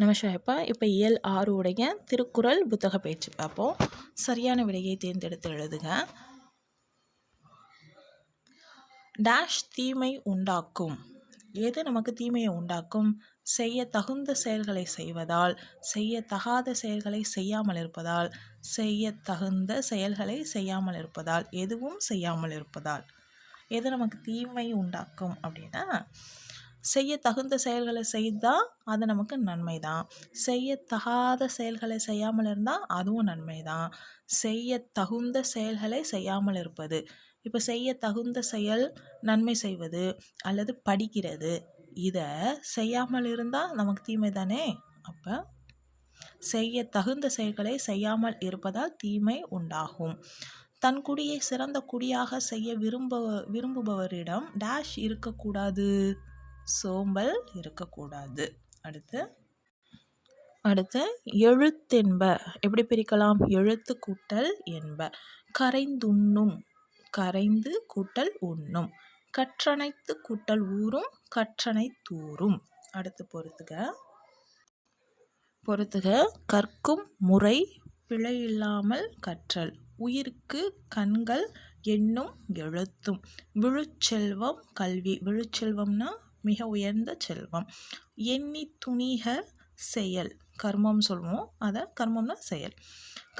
நமஸ்காரப்பா இப்போ இயல் ஆறு உடைய திருக்குறள் புத்தக பேச்சு பார்ப்போம். சரியான விடையை தேர்ந்தெடுத்து எழுதுங்க டேஷ் தீமை உண்டாக்கும். எது நமக்கு தீமையை உண்டாக்கும்? செய்ய தகுந்த செயல்களை செய்வதால் செய்ய தகாத செயல்களை செய்யாமல் இருப்பதால் செய்ய தகுந்த செயல்களை செய்யாமல் இருப்பதால் எதுவும் செய்யாமல் இருப்பதால். எது நமக்கு தீமை உண்டாக்கும் அப்படின்னா செய்ய தகுந்த செயல்களை செய்தால் அது நமக்கு நன்மை தான் செய்ய தகாத செயல்களை செய்யாமல் இருந்தால் அதுவும் நன்மை தான் செய்ய தகுந்த செயல்களை செய்யாமல் இருப்பது. இப்போ செய்ய தகுந்த செயல் நன்மை செய்வது அல்லது படிக்கிறது இதை செய்யாமல் இருந்தால் நமக்கு தீமை தானே? அப்போ செய்ய தகுந்த செயல்களை செய்யாமல் இருப்பதால் தீமை உண்டாகும். தன் குடியை சிறந்த குடியாக செய்ய விரும்ப விரும்புபவரிடம் டேஷ் இருக்கக்கூடாது. சோம்பல் இருக்கக்கூடாது. அடுத்து அடுத்து எழுத்தென்ப. எப்படி பிரிக்கலாம்? எழுத்து கூட்டல் என்ப. கரைந்துண்ணும். கரைந்து கூட்டல் உண்ணும். கற்றனைத்து கூட்டல் ஊறும். கற்றனை தூரும் அடுத்து பொறுத்துக. பொறுத்துக. கற்கும் முறை பிழையில்லாமல் கற்றல். உயிர்க்கு கண்கள் எண்ணும் எழுத்தும். விழுச்செல்வம் கல்வி. விழுச்செல்வம்னா மிக உயர்ந்த செல்வம். எண்ணி துணிக செயல். கர்மம் சொல்லுவோம். அதை கர்மம்னா செயல்.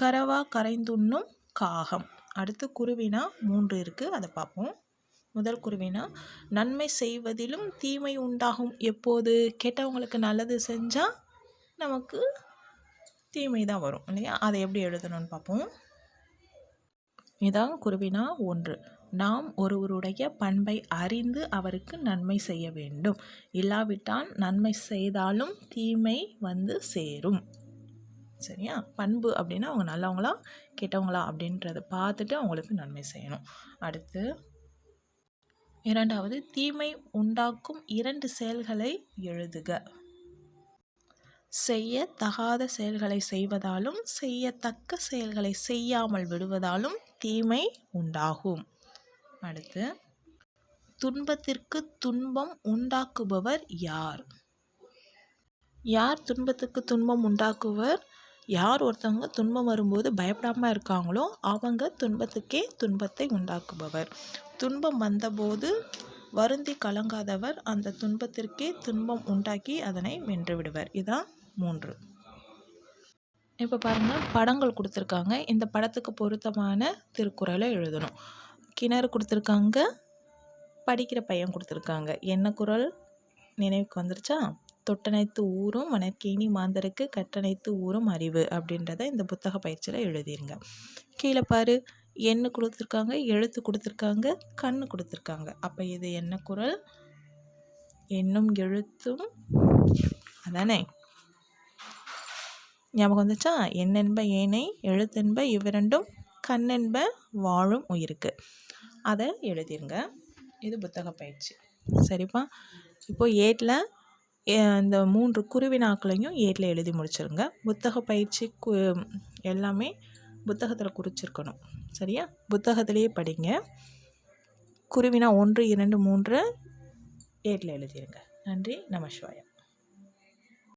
கரவா கரைந்துண்ணும் காகம். அடுத்து குருவினா மூன்று இருக்குது அதை பார்ப்போம். முதல் குருவினா நன்மை செய்வதிலும் தீமை உண்டாகும். எப்போது? கெட்டவங்களுக்கு நல்லது செஞ்சால் நமக்கு தீமை தான் வரும் இல்லையா? அதை எப்படி எழுதணும்னு பார்ப்போம். இதான் குருவினா ஒன்று. நாம் ஒருவருடைய பண்பை அறிந்து அவருக்கு நன்மை செய்ய வேண்டும். இல்லாவிட்டால் நன்மை செய்தாலும் தீமை வந்து சேரும். சரியா? பண்பு அப்படின்னா அவங்க நல்லவங்களா கெட்டவங்களா அப்படின்றத பார்த்துட்டு அவங்களுக்கு நன்மை செய்யணும். அடுத்து இரண்டாவது தீமை உண்டாக்கும் இரண்டு செயல்களை எழுதுக. செய்ய தகாத செயல்களை செய்வதாலும் செய்யத்தக்க செயல்களை செய்யாமல் விடுவதாலும் தீமை உண்டாகும். அடுத்து துன்பத்திற்கு துன்பம் உண்டாக்குபவர் யார்? யார் துன்பத்துக்கு துன்பம் உண்டாக்குவர்? யார் ஒருத்தவங்க துன்பம் வரும்போது பயப்படாமல் இருக்காங்களோ அவங்க துன்பத்துக்கே துன்பத்தை உண்டாக்குபவர். துன்பம் வந்தபோது வருந்தி கலங்காதவர் அந்த துன்பத்திற்கே துன்பம் உண்டாக்கி அதனை வென்று விடுவர். இதான் மூன்று. இப்போ பாருங்கள் படங்கள் கொடுத்துருக்காங்க. இந்த படத்துக்கு பொருத்தமான திருக்குறளை எழுதணும். கிணறு கொடுத்துருக்காங்க படிக்கிற பையன் கொடுத்துருக்காங்க. என்ன குரல் நினைவுக்கு வந்துருச்சா? தொட்டனைத்து ஊரும் மணற்கேணி மாந்தருக்கு கட்டணைத்து ஊரும் அறிவு அப்படின்றத இந்த புத்தக பயிற்சியில் எழுதிருங்க. கீழே பாரு என்ன கொடுத்துருக்காங்க எழுத்து கொடுத்துருக்காங்க கண் கொடுத்துருக்காங்க. அப்போ இது என்ன குரல் என்னும் எழுத்தும் அதானே? ஞாபகம் வந்துச்சா? என்னென்ப ஏனை எழுத்தென்ப இவ்விரண்டும் கண்ணென்ப வாழும் உயிருக்கு. அதை எழுதிருங்க. இது புத்தக பயிற்சி. சரிப்பா? இப்போது ஏட்டில் இந்த மூன்று குருவினாக்களையும் ஏட்டில் எழுதி முடிச்சிருங்க. புத்தக பயிற்சி கு எல்லாமே புத்தகத்தில் குறிச்சிருக்கணும். சரியா? புத்தகத்திலேயே படிங்க. குருவினா ஒன்று இரண்டு மூன்று ஏட்டில் எழுதிருங்க. நன்றி. நமஸ்வாயம்